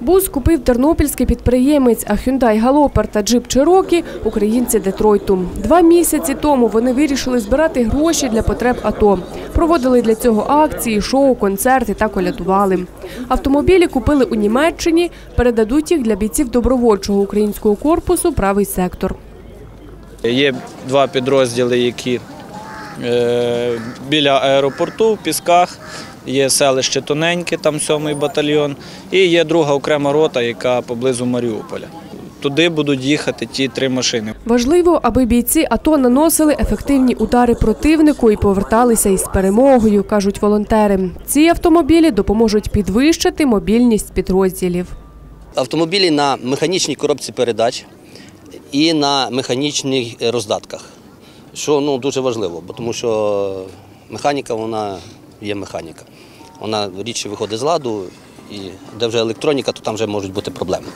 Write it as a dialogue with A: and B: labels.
A: Бус купив тернопільський підприємець, а Hyundai Галопер та Jeep Cherokee – українці Детройту. Два місяці тому вони вирішили збирати гроші для потреб АТО. Проводили для цього акції, шоу, концерти та колядували. Автомобілі купили у Німеччині, передадуть їх для бійців добровольчого українського корпусу «Правий сектор».
B: Є два підрозділи, які е, біля аеропорту в Пісках, є селище Тоненьке, там сьомий батальйон, і є друга окрема рота, яка поблизу Маріуполя. Туди будуть їхати ті три машини.
A: Важливо, аби бійці АТО наносили ефективні удари противнику і поверталися із перемогою, кажуть волонтери. Ці автомобілі допоможуть підвищити мобільність підрозділів.
C: автомобілі на механічній коробці передач і на механічних роздатках, що ну, дуже важливо, бо тому що механіка вона є механіка. Вона рідше виходить з ладу, і де вже електроніка, то там вже можуть бути проблеми.